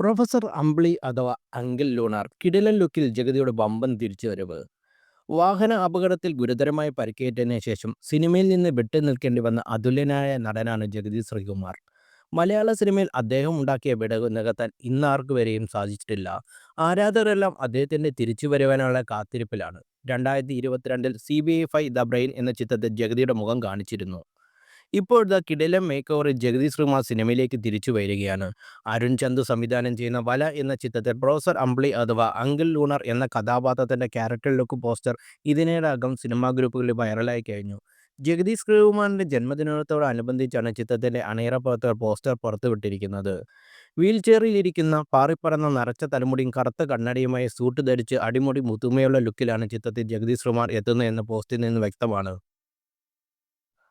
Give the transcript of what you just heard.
Professor അമ്പിളി അഥവാ uncle lunar കിടിലൻ ലുക്കിൽ ജഗതിയുടെ വമ്പൻ തിരിച്ചുവരവ്. വാഹന അപകടത്തിൽ ഗുരുതരമായി പരിക്കേറ്റതിനു ശേഷം സിനിമയിൽ നിന്ന് വിട്ടു നിൽക്കേണ്ടി വന്ന അതുല്യനായ നടനാണ് ജഗതി ശ്രീകുമാർ. മലയാള സിനിമയിൽ അദ്ദേഹം ഉണ്ടാക്കിയ വിടവ് നികത്താൻ ഇന്നാർക്ക് വരെയും സാധിച്ചിട്ടില്ല. ആരാധകരെല്ലാം അദ്ദേഹത്തിന്റെ തിരിച്ചു വരുവാനുള്ള കാത്തിരിപ്പിലാണ്. രണ്ടായിരത്തി ഇരുപത്തിരണ്ടിൽ C B I five the brain എന്ന ചിത്രത്തിൽ ജഗതിയുടെ മുഖം കാണിച്ചിരുന്നു. ഇപ്പോഴത്തെ കിടിലം മേക്ക് ഓവർ ജഗതി ശ്രീമാർ സിനിമയിലേക്ക് തിരിച്ചു വരികയാണ്. അരുൺ ചന്ദ് സംവിധാനം ചെയ്യുന്ന വല എന്ന ചിത്രത്തിൽ പ്രൊഫസർ അംബ്ലി അഥവാ അങ്കിൾ ലൂണർ എന്ന കഥാപാത്രത്തിന്റെ ക്യാരക്ടർ ലുക്ക് പോസ്റ്റർ ഇതിനേടകം സിനിമാ ഗ്രൂപ്പുകളിൽ വൈറലായി കഴിഞ്ഞു. ജഗതി ശ്രീകുമാറിന്റെ ജന്മദിനത്തോടനുബന്ധിച്ചാണ് ചിത്രത്തിന്റെ അണിയറ പുറത്ത് പോസ്റ്റർ പുറത്തുവിട്ടിരിക്കുന്നത്. വീൽ ചെയറിലിരിക്കുന്ന പാറിപ്പറന്ന നരച്ച തലമുടിയും കറുത്ത കണ്ണടിയുമായി സൂട്ട് ധരിച്ച് അടിമുടി മുതുമയുള്ള ലുക്കിലാണ് ചിത്രത്തിൽ ജഗതി ശ്രീമാർ എത്തുന്നത് എന്ന പോസ്റ്റിൽ നിന്ന് വ്യക്തമാണ്.